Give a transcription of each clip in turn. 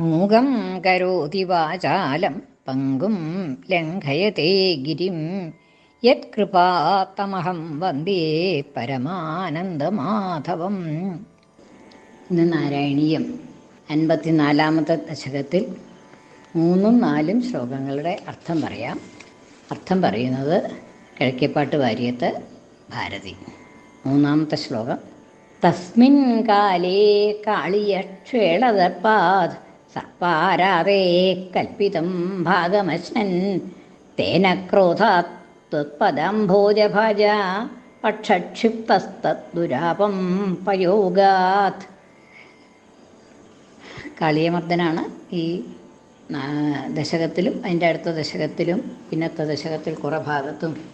മൂകം കരോതി വാചാലം പങ്കും ലംഘയത്തെ ഗിരിം. യത്കൃപാത്തമഹം വന്ദേ പരമാനന്ദമാധവം. ഇന്ന് നാരായണീയം അൻപത്തിനാലാമത്തെ ദശകത്തിൽ മൂന്നും നാലും ശ്ലോകങ്ങളുടെ അർത്ഥം പറയാം. അർത്ഥം പറയുന്നത് കിഴക്കേപ്പാട്ട് വാര്യത്ത് ഭാരതി. മൂന്നാമത്തെ ശ്ലോകം. തസ്മിൻ കാലേ കാളിയക്ഷേളദർപ്പാത് സർപ്പാരാതേ കൽപ്പിതം ഭാഗമശ്നൻ. തേന ക്രോധാത് ത്വത്പദംഭോജഭാജ പക്ഷക്ഷിപ്തസ്തുരാപം പയോഗാത്. കാളിയമർദ്ദനാണ് ഈ ദശകത്തിലും അതിന്റെ അടുത്ത ദശകത്തിലും പിന്നത്തെ ദശകത്തിൽ കുറേ ഭാഗത്തും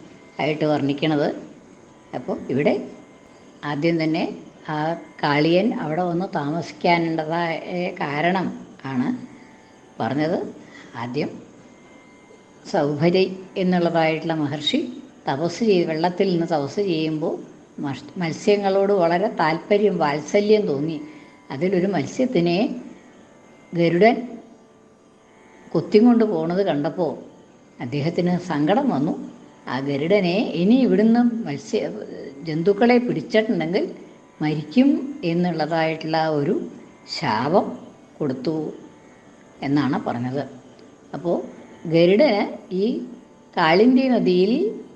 ആയിട്ട് വർണിക്കണത്. അപ്പോൾ ഇവിടെ ആദ്യം തന്നെ ആ കാളിയൻ അവിടെ വന്ന് താമസിക്കാനുള്ളതായ കാരണം ആണ് പറഞ്ഞത്. ആദ്യം സൗഭരി എന്നുള്ളതായിട്ടുള്ള മഹർഷി തപസ് ചെയ്ത് വെള്ളത്തിൽ നിന്ന് തപസ് ചെയ്യുമ്പോൾ മത്സ്യങ്ങളോട് വളരെ താല്പര്യം വാത്സല്യം തോന്നി. അതിലൊരു മത്സ്യത്തിനെ ഗരുഡൻ കൊത്തിക്കൊണ്ട് പോണത് കണ്ടപ്പോൾ അദ്ദേഹത്തിന് സങ്കടം വന്നു. ആ ഗരുഡനെ ഇനി ഇവിടുന്ന് മത്സ്യ ജന്തുക്കളെ പിടിച്ചിട്ടുണ്ടെങ്കിൽ മരിക്കും എന്നുള്ളതായിട്ടുള്ള ഒരു ശാപം കൊടുത്തു എന്നാണ് പറഞ്ഞത്. അപ്പോൾ ഗരുഡന് ഈ കാളിന്തി നദിയിൽ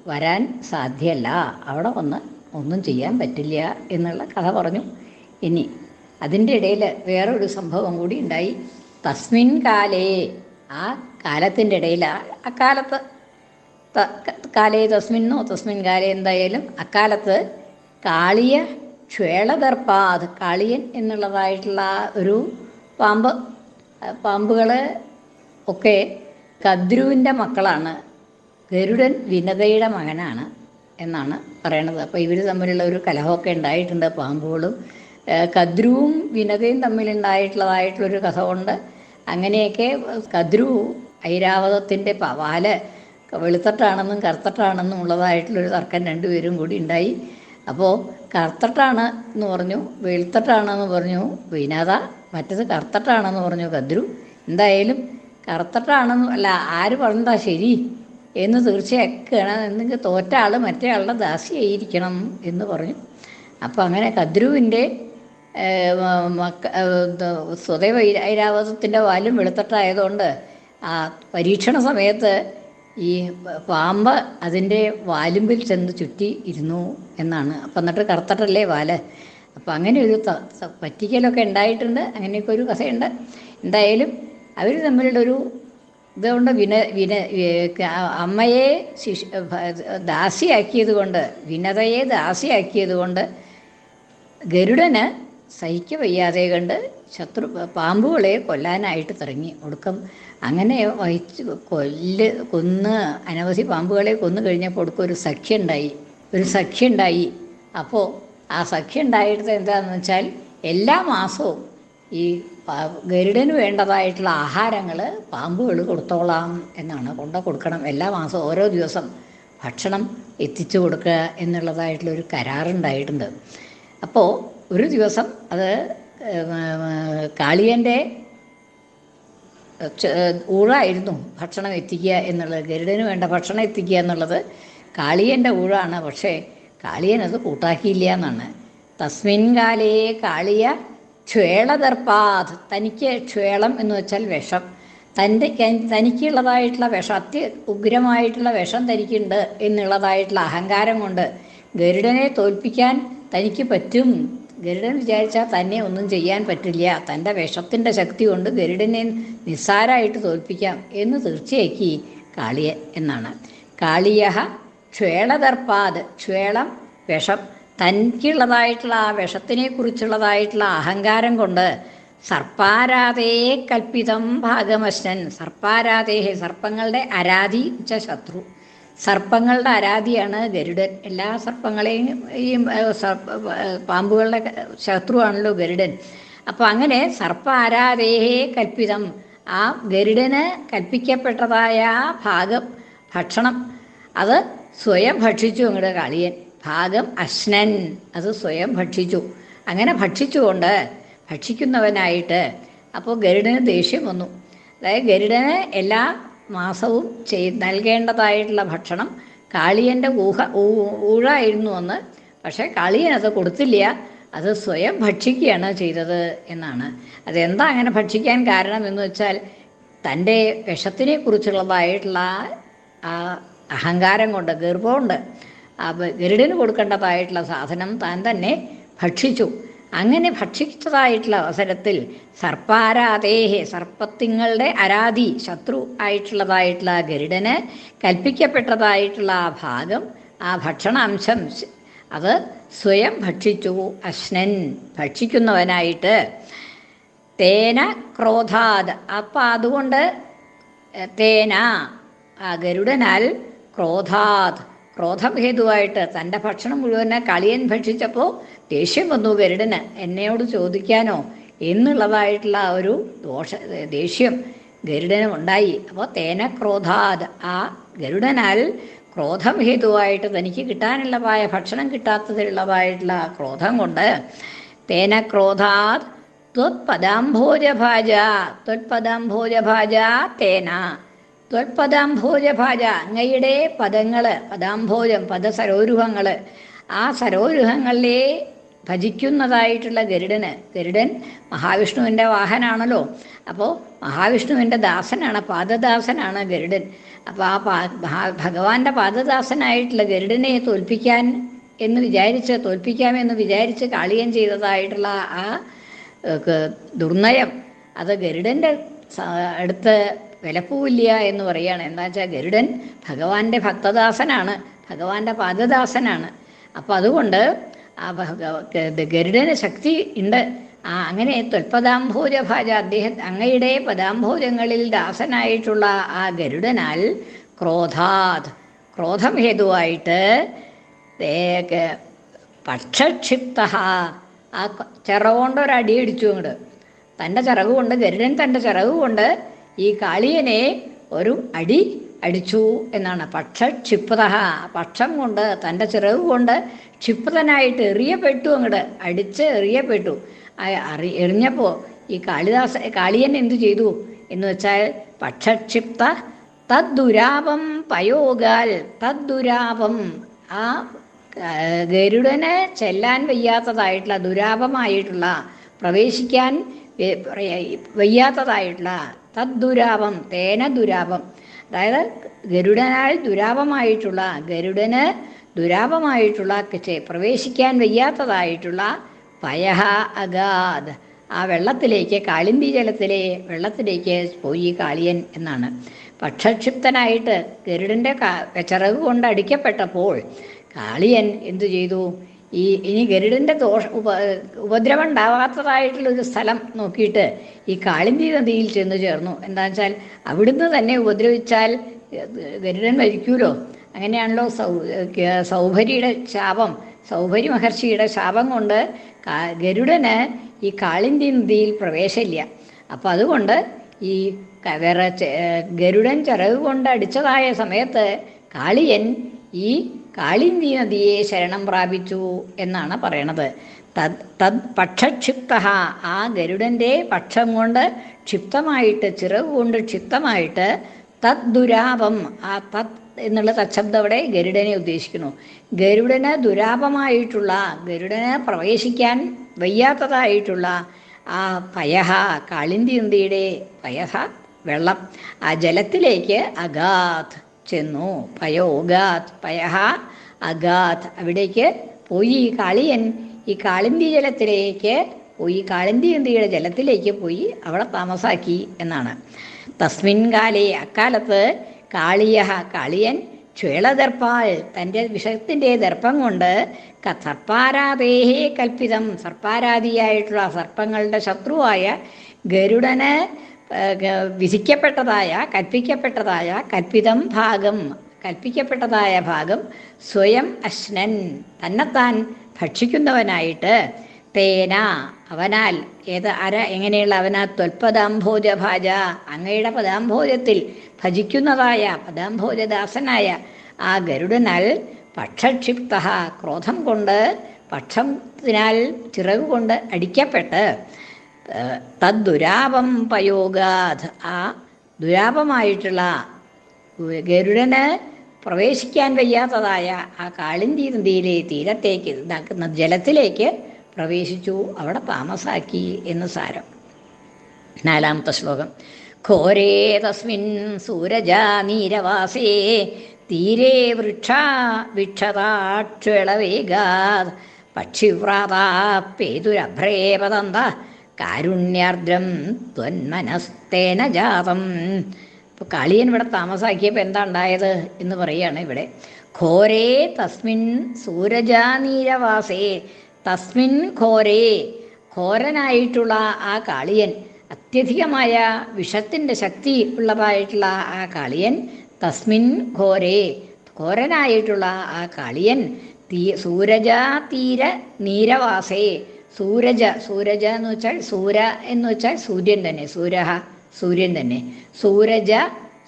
വരാൻ സാധ്യല്ല. അവിടെ വന്ന് ഒന്നും ചെയ്യാൻ പറ്റില്ല എന്നുള്ള കഥ പറഞ്ഞു. ഇനി അതിന്റെ ഇടയിൽ വേറൊരു സംഭവം കൂടി ഉണ്ടായി. തസ്മിൻ കാലേ ആ കാലത്തിന്റെ ഇടയിൽ അക്കാലത്ത് കാലേ തസ്മിന്നോ തസ്മിൻ കാലേ എന്തായാലും അക്കാലത്ത് കാളിയ ക്ഷേളദർപ്പാത് കാളിയൻ എന്നുള്ളതായിട്ടുള്ള ഒരു പാമ്പ് പാമ്പുകളെ ഒക്കെ കദ്രുവിന്റെ മക്കളാണ്. ഗരുഡൻ വിനതയുടെ മകനാണ് എന്നാണ് പറയണത്. അപ്പോൾ ഇവർ തമ്മിലുള്ള ഒരു കലഹമൊക്കെ ഉണ്ടായിട്ടുണ്ട്. പാമ്പുകളും കദ്രുവും വിനതയും തമ്മിലുണ്ടായിട്ടുള്ളതായിട്ടുള്ളൊരു കഥ കൊണ്ട് അങ്ങനെയൊക്കെ കദ്രു ഐരാവതത്തിന്റെ വാൽ വെളുത്തട്ടാണെന്നും കറുത്തട്ടാണെന്നും ഉള്ളതായിട്ടുള്ളൊരു തർക്കം രണ്ടുപേരും കൂടി ഉണ്ടായി. അപ്പോൾ കറുത്തട്ടാണ് എന്ന് പറഞ്ഞു വെളുത്തട്ടാണെന്ന് പറഞ്ഞു വിനത. മറ്റത് കറുത്തട്ടാണെന്ന് പറഞ്ഞു കദ്രു എന്തായാലും കറുത്തട്ടാണെന്ന് അല്ല ആര് പറഞ്ഞതാ ശരി എന്ന് തീർച്ചയാക്കുകയാണ്. എന്തെങ്കിലും തോറ്റ ആൾ മറ്റേ ആളുടെ ദാസിയായിരിക്കണം എന്ന് പറഞ്ഞു. അപ്പോൾ അങ്ങനെ കദ്രുവിന്റെ മക്ക സ്വദേവ ഐരാവതത്തിന്റെ വാലും വെളുത്തട്ടായതുകൊണ്ട് ആ പരീക്ഷണ സമയത്ത് ഈ പാമ്പ് അതിന്റെ വാലുമ്പിൽ ചെന്ന് ചുറ്റി ഇരുന്നു എന്നാണ്. അപ്പം എന്നിട്ട് കറുത്തട്ടല്ലേ വാൽ? അപ്പം അങ്ങനെ ഒരു പറ്റിക്കലൊക്കെ ഉണ്ടായിട്ടുണ്ട്. അങ്ങനെയൊക്കെ ഒരു കഥയുണ്ട്. എന്തായാലും അവർ തമ്മിലുള്ള ഒരു ഇതുകൊണ്ട് വിന വിന അമ്മയെ ശിശു ദാസിയാക്കിയത് കൊണ്ട് വിനതയെ ദാസിയാക്കിയത് കൊണ്ട് ഗരുഡന് സഹിക്ക വയ്യാതെ കണ്ട് ശത്രു പാമ്പുകളെ കൊല്ലാനായിട്ട് തുടങ്ങി. ഒടുക്കം അങ്ങനെ വഹിച്ച് കൊല്ല് കൊന്ന് അനവധി പാമ്പുകളെ കൊന്നു കഴിഞ്ഞപ്പോൾ ഒടുക്കം ഒരു സഖ്യുണ്ടായി. ഒരു സഖ്യുണ്ടായി. അപ്പോൾ ആ സഖ്യം ഉണ്ടായിട്ട് എന്താണെന്ന് വെച്ചാൽ എല്ലാ മാസവും ഈ ഗരുഡന് വേണ്ടതായിട്ടുള്ള ആഹാരങ്ങൾ പാമ്പുകൾ കൊടുത്തോളാം എന്നാണ് കൊണ്ട കൊടുക്കണം. എല്ലാ മാസവും ഓരോ ദിവസം ഭക്ഷണം എത്തിച്ചു കൊടുക്കുക എന്നുള്ളതായിട്ടുള്ളൊരു കരാറുണ്ടായിട്ടുണ്ട് അപ്പോൾ ഒരു ദിവസം അത് കാളിയന്റെ ഊഴായിരുന്നു ഭക്ഷണം എത്തിക്കുക എന്നുള്ളത്. ഗരുഡന് വേണ്ട ഭക്ഷണം എത്തിക്കുക എന്നുള്ളത് കാളിയന്റെ ഊഴാണ്. പക്ഷേ കാളിയൻ അത് കൂട്ടാക്കിയില്ല എന്നാണ് തസ്മിൻ കാലേ കാളിയ ക്ഷേളദർപ്പാത് തനിക്ക് ക്ഷേളം എന്ന് വെച്ചാൽ വിഷം. തന്റെ തനിക്കുള്ളതായിട്ടുള്ള വിഷം അത്യ ഉഗ്രമായിട്ടുള്ള വിഷം തനിക്കുണ്ട് എന്നുള്ളതായിട്ടുള്ള അഹങ്കാരം കൊണ്ട് ഗരുഡനെ തോൽപ്പിക്കാൻ തനിക്ക് പറ്റും. ഗരുഡൻ വിചാരിച്ചാൽ തന്നെ ഒന്നും ചെയ്യാൻ പറ്റില്ല. തന്റെ വിഷത്തിന്റെ ശക്തി കൊണ്ട് ഗരുഡനെ നിസ്സാരമായിട്ട് തോൽപ്പിക്കാം എന്ന് തീർച്ചയാക്കി കാളിയ എന്നാണ്. കാളിയ ക്ഷേളദർപ്പാത് ക്ഷേളം വിഷം. തനിക്കുള്ളതായിട്ടുള്ള ആ വിഷത്തിനെ കുറിച്ചുള്ളതായിട്ടുള്ള അഹങ്കാരം കൊണ്ട് സർപ്പാരാധയെ കൽപ്പിതം ഭാഗമശ്നൻ. സർപ്പാരാതേഹെ സർപ്പങ്ങളുടെ അരാധി ച ശത്രു. സർപ്പങ്ങളുടെ ആരാധിയാണ് ഗരുഡൻ. എല്ലാ സർപ്പങ്ങളെയും ഈ പാമ്പുകളുടെ ശത്രുവാണല്ലോ ഗരുഡൻ. അപ്പോൾ അങ്ങനെ സർപ്പ ആരാധേഹേ കൽപ്പിതം ആ ഗരുഡന് കൽപ്പിക്കപ്പെട്ടതായ ഭാഗം ഭക്ഷണം. അത് സ്വയം ഭക്ഷിച്ചു അങ്ങടെ കളിയൻ. ഭാഗം അശ്നൻ. അത് സ്വയം ഭക്ഷിച്ചു. അങ്ങനെ ഭക്ഷിച്ചുകൊണ്ട് ഭക്ഷിക്കുന്നവനായിട്ട് അപ്പോൾ ഗരുഡന് ദേഷ്യം വന്നു. അതായത് ഗരുഡന് എല്ലാ മാസവും ചെയ് നൽകേണ്ടതായിട്ടുള്ള ഭക്ഷണം കാളിയന്റെ ഊഹ ഊഴായിരുന്നു എന്ന്. പക്ഷേ കാളിയൻ അത് കൊടുത്തില്ല. അത് സ്വയം ഭക്ഷിക്കുകയാണ് ചെയ്തത് എന്നാണ്. അതെന്താ അങ്ങനെ ഭക്ഷിക്കാൻ കാരണം എന്ന് വെച്ചാൽ തന്റെ വിഷത്തിനെ കുറിച്ചുള്ളതായിട്ടുള്ള ആ അഹങ്കാരം കൊണ്ട് ഗർഭമുണ്ട്. അപ്പോൾ ഗരുഡിന് കൊടുക്കേണ്ടതായിട്ടുള്ള സാധനം താൻ തന്നെ ഭക്ഷിച്ചു. അങ്ങനെ ഭക്ഷിച്ചതായിട്ടുള്ള അവസരത്തിൽ സർപ്പാരാധേഹെ സർപ്പത്തിങ്ങളുടെ അരാധി ശത്രു ആയിട്ടുള്ളതായിട്ടുള്ള ഗരുഡന് കൽപ്പിക്കപ്പെട്ടതായിട്ടുള്ള ആ ഭാഗം ആ ഭക്ഷണാംശം അത് സ്വയം ഭക്ഷിച്ചു. അശ്നൻ ഭക്ഷിക്കുന്നവനായിട്ട് തേന ക്രോധാത് അപ്പം അതുകൊണ്ട് തേന ഗരുഡനാൽ ക്രോധാത്. ക്രോധം ഹേതുവായിട്ട് തന്റെ ഭക്ഷണം മുഴുവനെ കളിയൻ ഭക്ഷിച്ചപ്പോൾ ദേഷ്യം വന്നു ഗരുഡന് എന്നോട് ചോദിക്കാനോ? എന്നുള്ളതായിട്ടുള്ള ആ ഒരു ദോഷ ദേഷ്യം ഗരുഡനും ഉണ്ടായി. അപ്പോൾ തേന ക്രോധാത്. ആ ഗരുഡനാൽ ക്രോധം ഹേതുവായിട്ട് തനിക്ക് കിട്ടാനുള്ളതായ ഭക്ഷണം കിട്ടാത്തതിലുള്ളതായിട്ടുള്ള ആ ക്രോധം കൊണ്ട് തേന ക്രോധാത് ത്വത്പദാംഭോജഭാജ ത്വത്പദാംഭോജഭാജ തേന. ത്വത്പദാംഭോജഭാജ അങ്ങയുടെ പദങ്ങൾ പദാംഭോജം പദസരോരുഹങ്ങൾ ആ സരോരുഹങ്ങളിലെ ഭജിക്കുന്നതായിട്ടുള്ള ഗരുഡന് ഗരുഡൻ മഹാവിഷ്ണുവിന്റെ വാഹനാണല്ലോ. അപ്പോൾ മഹാവിഷ്ണുവിന്റെ ദാസനാണ് പാദദാസനാണ് ഗരുഡൻ. അപ്പോൾ ആ പാ ഭഗവാന്റെ പാദദാസനായിട്ടുള്ള ഗരുഡനെ തോൽപ്പിക്കാൻ എന്ന് വിചാരിച്ച് തോൽപ്പിക്കാമെന്ന് വിചാരിച്ച് കാളിയം ചെയ്തതായിട്ടുള്ള ആ ദുർനയം. അത് ഗരുഡന്റെ അടുത്ത് വിലപ്പോവില്ല എന്ന് പറയുകയാണ്. എന്താ വെച്ചാൽ ഗരുഡൻ ഭഗവാന്റെ ഭക്തദാസനാണ് ഭഗവാന്റെ പാദദാസനാണ്. അപ്പോൾ അതുകൊണ്ട് ആ ഗരുഡന് ശക്തി ഉണ്ട്. ആ അങ്ങനെ ത്വൽപദാംഭോജ ഭാജ അദ്ദേഹം അങ്ങയുടെ പദാംഭോജങ്ങളിൽ ദാസനായിട്ടുള്ള ആ ഗരുഡനാൽ ക്രോധാത് ക്രോധം ഹേതുവായിട്ട് പക്ഷക്ഷിപ്ത ആ ക- ചിറകൊണ്ട് ഒരു അടി അടിച്ചു അങ്ങോട്ട് തന്റെ ചിറക് കൊണ്ട് ഗരുഡൻ തന്റെ ചിറക് കൊണ്ട് ഈ കാളിയനെ ഒരു അടി അടിച്ചു എന്നാണ്. പക്ഷ ക്ഷിപ്ര പക്ഷം കൊണ്ട് തന്റെ ചിറക് കൊണ്ട് ക്ഷിപ്തനായിട്ട് എറിയപ്പെട്ടു അങ്ങോട്ട് അടിച്ച് എറിയപ്പെട്ടു. അറി എറിഞ്ഞപ്പോൾ ഈ കാളിദാസ കാളിയൻ എന്തു ചെയ്തു എന്ന് വെച്ചാൽ പക്ഷക്ഷിപ്ത തദ്ദുരാപം പയോഗാൽ തദ്ദുരാപം. ആ, ഗരുഡന് ചെല്ലാൻ വയ്യാത്തതായിട്ടുള്ള ദുരാപമായിട്ടുള്ള പ്രവേശിക്കാൻ വയ്യാത്തതായിട്ടുള്ള തദ്ദുരാപം തേന ദുരാപം അതായത് ഗരുഡനാൽ ദുരാപമായിട്ടുള്ള ഗരുഡന് ദുരാപമായിട്ടുള്ള പ്രവേശിക്കാൻ വയ്യാത്തതായിട്ടുള്ള പയഹ അഗാദ് ആ വെള്ളത്തിലേക്ക് കാളിന്തി ജലത്തിലെ വെള്ളത്തിലേക്ക് പോയി കാളിയൻ എന്നാണ്. പക്ഷക്ഷിപ്തനായിട്ട് ഗരുഡന്റെ ചിറക് കൊണ്ട് അടിക്കപ്പെട്ടപ്പോൾ കാളിയൻ എന്തു ചെയ്തു? ഈ ഇനി ഗരുഡന്റെ ദോഷ ഉപ ഉപദ്രവം ഉണ്ടാവാത്തതായിട്ടുള്ളൊരു സ്ഥലം നോക്കിയിട്ട് ഈ കാളിന്തി നദിയിൽ ചെന്ന് ചേർന്നു. എന്താണെന്ന് വെച്ചാൽ അവിടുന്ന് തന്നെ ഉപദ്രവിച്ചാൽ ഗരുഡൻ മരിക്കൂലോ? അങ്ങനെയാണല്ലോ സൗ സൗഭരിയുടെ ശാപം. സൗഭരി മഹർഷിയുടെ ശാപം കൊണ്ട് ഗരുഡന് ഈ കാളിന്തി നദിയിൽ പ്രവേശമില്ല. അപ്പം അതുകൊണ്ട് ഈ വേറെ ഗരുഡൻ ചിറക് കൊണ്ട് അടിച്ചതായ സമയത്ത് കാളിയൻ ഈ കാളിന്തി നദിയെ ശരണം പ്രാപിച്ചു എന്നാണ് പറയണത്. തദ് തദ് പക്ഷക്ഷിപ്ത ആ ഗരുഡന്റെ പക്ഷം കൊണ്ട് ക്ഷിപ്തമായിട്ട് ചിറക് കൊണ്ട് ക്ഷിപ്തമായിട്ട് തദ് ദുരാപം ആ തത് എന്നുള്ള തച്ഛബ്ദം അവിടെ ഗരുഡനെ ഉദ്ദേശിക്കുന്നു. ഗരുഡന് ദുരാപമായിട്ടുള്ള ഗരുഡന് പ്രവേശിക്കാൻ വയ്യാത്തതായിട്ടുള്ള ആ പയഹ കാളിന്തി നദിയുടെ പയഹ വെള്ളം ആ ജലത്തിലേക്ക് അഗാത് ചെന്നു. പയോഗാത് പയഹ അഗാത്. അവിടേക്ക് പോയി ഈ കാളിയൻ ഈ കാളിന്തി ജലത്തിലേക്ക് പോയി. കാളിന്തി നദിയുടെ ജലത്തിലേക്ക് പോയി അവളെ താമസാക്കി എന്നാണ്. തസ്മിൻ കാലേ അക്കാലത്ത് കാളിയ കാളിയൻ ക്ഷേളദർപ്പാൽ തന്റെ വിഷത്തിന്റെ ദർപ്പം കൊണ്ട് സർപ്പാരാദേഹേ കൽപ്പിതം. സർപ്പാരാധിയായിട്ടുള്ള സർപ്പങ്ങളുടെ ശത്രുവായ ഗരുഡന് വിധിക്കപ്പെട്ടതായ കൽപ്പിക്കപ്പെട്ടതായ കൽപ്പിതം ഭാഗം കൽപ്പിക്കപ്പെട്ടതായ ഭാഗം സ്വയം അശ്നൻ. തന്നെത്താൻ ഭക്ഷിക്കുന്നവനായിട്ട് തേന അവനാൽ. ഏത് അര എങ്ങനെയുള്ള അവനാ ത്വൽപദാംഭോജ ഭാജ. അങ്ങയുടെ പദാംഭോജത്തിൽ ഭജിക്കുന്നതായ പദാംഭോജദാസനായ ആ ഗരുഡനാൽ പക്ഷക്ഷിപ്ത ക്രോധം കൊണ്ട് പക്ഷത്തിനാൽ ചിറകുകൊണ്ട് അടിക്കപ്പെട്ട് തദ്ദുരാപം പയോഗാത്. ആ ദുരാപമായിട്ടുള്ള ഗരുഡന് പ്രവേശിക്കാൻ വയ്യാത്തതായ ആ കാളിന്തി നദിയിലെ തീരത്തേക്ക് ഇതാക്കുന്ന ജലത്തിലേക്ക് പ്രവേശിച്ചു. അവിടെ താമസാക്കി എന്ന് സാരം. നാലാമത്തെ ശ്ലോകം. ഘോരേ തസ്മിൻ സൂരജ നീരവാസേ തീരേ വൃക്ഷാ പക്ഷിവ്രാതാ പേതുരഭ്രേ പതന്ത കാരുണ്യാർദ്രം ത്വന്മനസ്തേന ജാതം. ഇപ്പോൾ കാളിയൻ ഇവിടെ താമസാക്കിയപ്പോൾ എന്താ ഉണ്ടായത് എന്ന് പറയുകയാണ് ഇവിടെ. ഘോരേ തസ്മിൻ സൂരജാനീരവാസേ. തസ്മിൻ ഘോരേ. ഘോരനായിട്ടുള്ള ആ കാളിയൻ അത്യധികമായ വിഷത്തിന്റെ ശക്തി ഉള്ളതായിട്ടുള്ള ആ കാളിയൻ തസ്മിൻ ഘോരേ. ഘോരനായിട്ടുള്ള ആ കാളിയൻ തീ സൂരജ തീര നീരവാസേ. സൂരജ സൂരജ എന്ന് വെച്ചാൽ സൂര എന്ന് വെച്ചാൽ സൂര്യൻ തന്നെ. സൂരഹ സൂര്യൻ തന്നെ. സൂരജ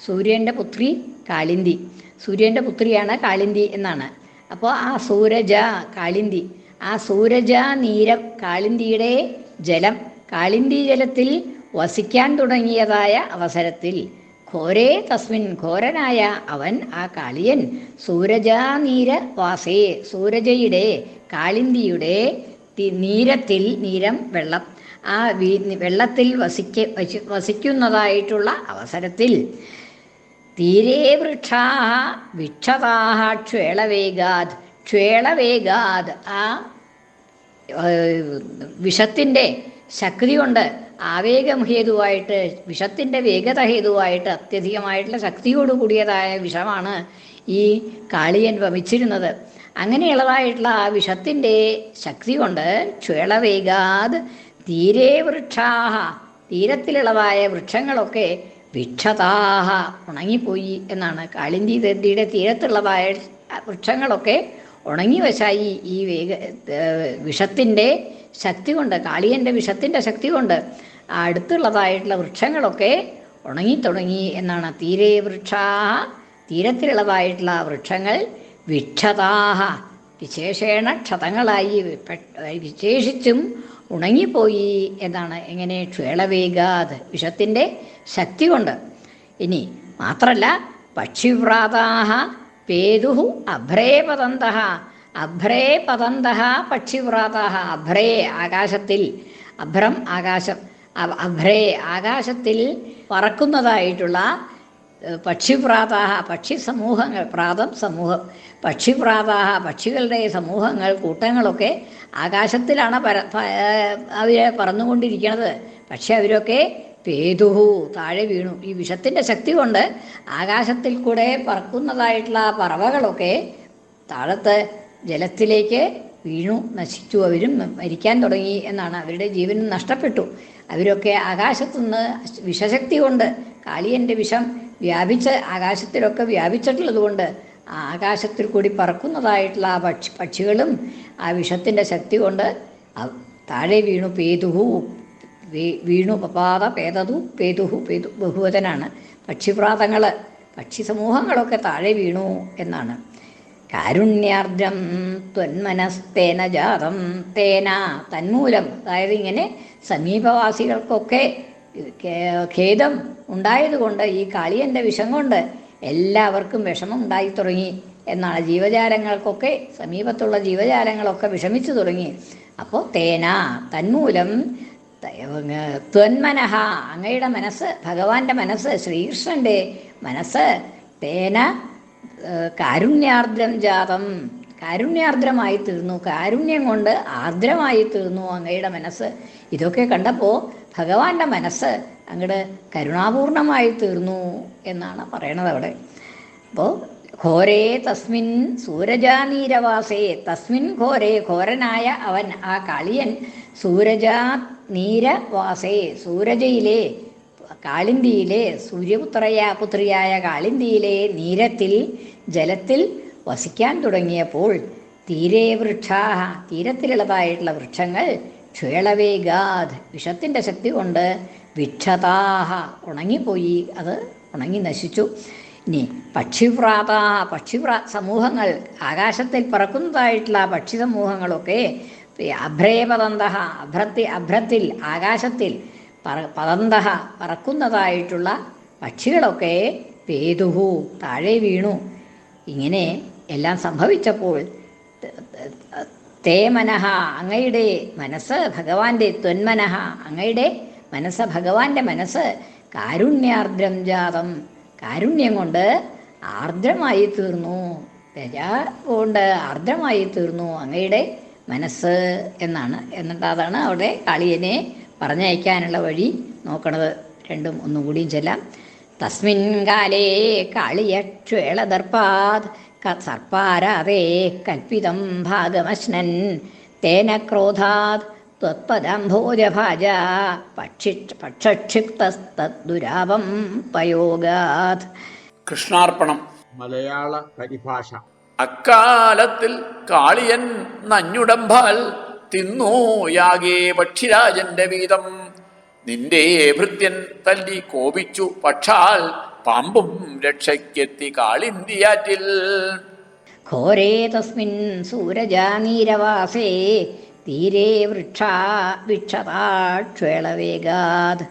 സൂര്യന്റെ പുത്രി കാളിന്തി സൂര്യന്റെ പുത്രിയാണ് കാളിന്തി എന്നാണ്. അപ്പോൾ ആ സൂരജ കാളിന്തി ആ സൂരജ നീര കാളിന്തിയുടെ ജലം. കാളിന്തി ജലത്തിൽ വസിക്കാൻ തുടങ്ങിയതായ അവസരത്തിൽ ഘോരേ തസ്മിൻ ഘോരനായ അവൻ ആ കാളിയൻ. സൂരജാനീര വാസേ. സൂരജയുടെ കാളിന്തിയുടെ നീരത്തിൽ നീരം വെള്ളം. ആ വെള്ളത്തിൽ വസിക്ക വസിക്കുന്നതായിട്ടുള്ള അവസരത്തിൽ തീരെ വൃക്ഷാ വിക്ഷതാഹ ക്ഷേളവേഗാത് ക്ഷേളവേഗാത് ആ വിഷത്തിന്റെ ശക്തി കൊണ്ട് ആവേഗം ഹേതുവായിട്ട് വിഷത്തിന്റെ വേഗത ഹേതുവായിട്ട് അത്യധികമായിട്ടുള്ള ശക്തിയോട് കൂടിയതായ വിഷമാണ് ഈ കാളിയൻ വമിച്ചിരുന്നത്. അങ്ങനെയുള്ളതായിട്ടുള്ള ആ വിഷത്തിന്റെ ശക്തി കൊണ്ട് ക്ഷേളവേഗാത് തീരെ വൃക്ഷാഹ തീരത്തിലുള്ളതായ വൃക്ഷങ്ങളൊക്കെ വിക്ഷതാഹ ഉണങ്ങിപ്പോയി എന്നാണ് കാളിന്തി നദിയുടെ തീരത്തുള്ളതായ വൃക്ഷങ്ങളൊക്കെ ഉണങ്ങി വശായി ഈ വേഗ വിഷത്തിന്റെ ശക്തി കൊണ്ട് കാളിയന്റെ വിഷത്തിന്റെ ശക്തി കൊണ്ട് അടുത്തുള്ളതായിട്ടുള്ള വൃക്ഷങ്ങളൊക്കെ ഉണങ്ങിത്തുടങ്ങി എന്നാണ് തീരെ വൃക്ഷാഹ തീരത്തിലുള്ളതായിട്ടുള്ള വൃക്ഷങ്ങൾ വിക്ഷതാഹ. വിശേഷേണ ക്ഷതങ്ങളായി വിശേഷിച്ചും ഉണങ്ങിപ്പോയി എന്നാണ് എങ്ങനെ ക്ഷേളവേഗാത് വിഷത്തിന്റെ ശക്തി കൊണ്ട്. ഇനി മാത്രമല്ല പക്ഷിവ്രാതാഹ പേതുഹു അഭ്രേ പതന്ത അഭ്രേ പതന്ത പക്ഷിവ്രാതാഹ. അഭ്രേ ആകാശത്തിൽ അഭ്രം ആകാശം അഭ്രേ ആകാശത്തിൽ പറക്കുന്നതായിട്ടുള്ള പക്ഷിപ്രാതാഹ പക്ഷി സമൂഹങ്ങൾ പ്രാതം സമൂഹം പക്ഷിപ്രാതാഹ പക്ഷികളുടെ സമൂഹങ്ങൾ കൂട്ടങ്ങളൊക്കെ ആകാശത്തിലാണ് പര അവർ പറന്നുകൊണ്ടിരിക്കുന്നത് പക്ഷെ അവരൊക്കെ പേതുഹു താഴെ വീണു. ഈ വിഷത്തിന്റെ ശക്തി കൊണ്ട് ആകാശത്തിൽ കൂടെ പറക്കുന്നതായിട്ടുള്ള പറവകളൊക്കെ താഴത്ത് ജലത്തിലേക്ക് വീണു നശിച്ചു. അവരും മരിക്കാൻ തുടങ്ങി എന്നാണ്. അവരുടെ ജീവനും നഷ്ടപ്പെട്ടു. അവരൊക്കെ ആകാശത്തുനിന്ന് വിഷശക്തി കൊണ്ട് കാളിയന്റെ വിഷം വ്യാപിച്ച് ആകാശത്തിലൊക്കെ വ്യാപിച്ചിട്ടുള്ളത് കൊണ്ട് ആ ആകാശത്തിൽ കൂടി പറക്കുന്നതായിട്ടുള്ള ആ പക്ഷി പക്ഷികളും ആ വിഷത്തിന്റെ ശക്തി കൊണ്ട് താഴെ വീണു പേതുഹു വീണു പപാത പേതതു പേതുഹു പേതു ബഹുവചനാണ്. പക്ഷിപ്രാതങ്ങൾ പക്ഷി സമൂഹങ്ങളൊക്കെ താഴെ വീണു എന്നാണ്. കാരുണ്യാർദ്രം ത്വന്മനസ്തേന ജാതം തേന തന്മൂലം. അതായത് ഇങ്ങനെ സമീപവാസികൾക്കൊക്കെ ഖേദം ഉണ്ടായതുകൊണ്ട് ഈ കാളിയന്റെ വിഷം കൊണ്ട് എല്ലാവർക്കും വിഷമം ഉണ്ടായി തുടങ്ങി എന്നാണ് ജീവജാലങ്ങൾക്കൊക്കെ സമീപത്തുള്ള ജീവജാലങ്ങളൊക്കെ വിഷമിച്ചു തുടങ്ങി. അപ്പോൾ തേന തന്മൂലം ത്വന്മനഹ ത്വന്മനഃ അങ്ങയുടെ മനസ്സ് ഭഗവാന്റെ മനസ്സ് ശ്രീകൃഷ്ണന്റെ മനസ്സ് തേന കാരുണ്യാർദ്രം ജാതം. കാരുണ്യാർദ്രമായി തീർന്നു. കാരുണ്യം കൊണ്ട് ആർദ്രമായി തീർന്നു അങ്ങയുടെ മനസ്സ്. ഇതൊക്കെ കണ്ടപ്പോൾ ഭഗവാന്റെ മനസ്സ് അങ്ങോട്ട് കരുണാപൂർണമായി തീർന്നു എന്നാണ് പറയണത് അവിടെ. അപ്പോൾ ഘോരേ തസ്മിൻ സൂരജാനീരവാസേ തസ്മിൻ ഘോരേ ഘോരനായ അവൻ ആ കാളിയൻ സൂരജാ നീരവാസേ സൂരജയിലെ കാളിന്തിയിലെ സൂര്യപുത്രയ പുത്രിയായ കാളിന്തിയിലെ നീരത്തിൽ ജലത്തിൽ വസിക്കാൻ തുടങ്ങിയപ്പോൾ തീരെ വൃക്ഷാഹ തീരത്തിലുള്ളതായിട്ടുള്ള വൃക്ഷങ്ങൾ ക്ഷേളവേഗാത് വിഷത്തിന്റെ ശക്തി കൊണ്ട് വിക്ഷതാഹ. ഉണങ്ങിപ്പോയി. അത് ഉണങ്ങി നശിച്ചു. ഇനി പക്ഷിപ്രാതാ പക്ഷിപ്രാ സമൂഹങ്ങൾ. ആകാശത്തിൽ പറക്കുന്നതായിട്ടുള്ള പക്ഷി സമൂഹങ്ങളൊക്കെ അഭ്രേപതന്ത അഭ്രത്തി അഭ്രത്തിൽ ആകാശത്തിൽ പറ പതന്ത പറക്കുന്നതായിട്ടുള്ള പക്ഷികളൊക്കെ പേതുഹു താഴെ വീണു. ഇങ്ങനെ എല്ലാം സംഭവിച്ചപ്പോൾ ത- മനഹ അങ്ങയുടെ മനസ്സ് ഭഗവാന്റെ ത്വന്മനഹ അങ്ങയുടെ മനസ്സ് ഭഗവാന്റെ മനസ്സ് കാരുണ്യാർദ്രം ജാതം. കാരുണ്യം കൊണ്ട് ആർദ്രമായി തീർന്നു. രജ കൊണ്ട് ആർദ്രമായി തീർന്നു അങ്ങയുടെ മനസ്സ് എന്നാണ്. എന്നിട്ട് അതാണ് അവിടെ കാളിയനെ പറഞ്ഞയക്കാനുള്ള വഴി നോക്കണത്. രണ്ടും ഒന്നും കൂടിയും ചെല്ലാം. തസ്മിൻ കാലേ കാളിയക്ഷേളദർപ്പാത് സർപ്പാരാതേ കൽപ്പിതം ഭാഗമശ്നൻ. തേന ക്രോധാത് ത്വത്പദംഭോജഭാജ പക്ഷി പക്ഷക്ഷിപ്തസ്തദ്ദുരാപം പയോഗാത്. കൃഷ്ണാർപ്പണം. മലയാള പരിഭാഷ. അക്കാലത്തിൽ കാളിയൻ നഞ്ഞുടമ്പാൽ തിന്നു യാഗേ പക്ഷിരാജന്റെ വീതം. നിന്റെ ഭൃത്യൻ തല്ലി കോപിച്ചു പക്ഷാൽ പാമ്പും രക്ഷയ്ക്കെത്തി കാളിന്തിയാറ്റിൽ. ഘോരേ തസ്മിൻ സൂരജാനീരവാസേ തീരെ വൃക്ഷാ വിക്ഷതാക്ഷേളവേഗാത്.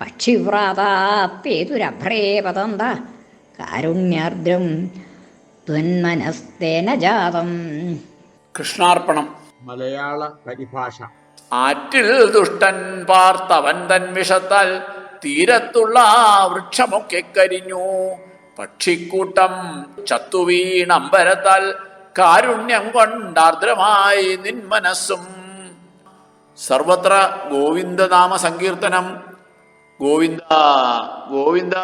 പക്ഷിവ്രാതാപ്പേതുരഭ്രേ പതന്ത കാരുണ്യാർദ്രം ത്വന്മനസ്തേന ജാതം. കൃഷ്ണാർപ്പണം. മലയാള പരിഭാഷ. ആറ്റിൽ ദുഷ്ടൻ പാർത്തവൻ തൻ വിഷത്താൽ തീരത്തുള്ള വൃക്ഷമൊക്കെ കരിഞ്ഞു. പക്ഷിക്കൂട്ടം ചത്തുവീണമ്പരത്താൽ കാരുണ്യം കൊണ്ടാർദ്രമായി നിൻ മനസ്സും സർവത്ര ഗോവിന്ദനാമ സങ്കീർത്തനം. ഗോവിന്ദ ഗോവിന്ദ.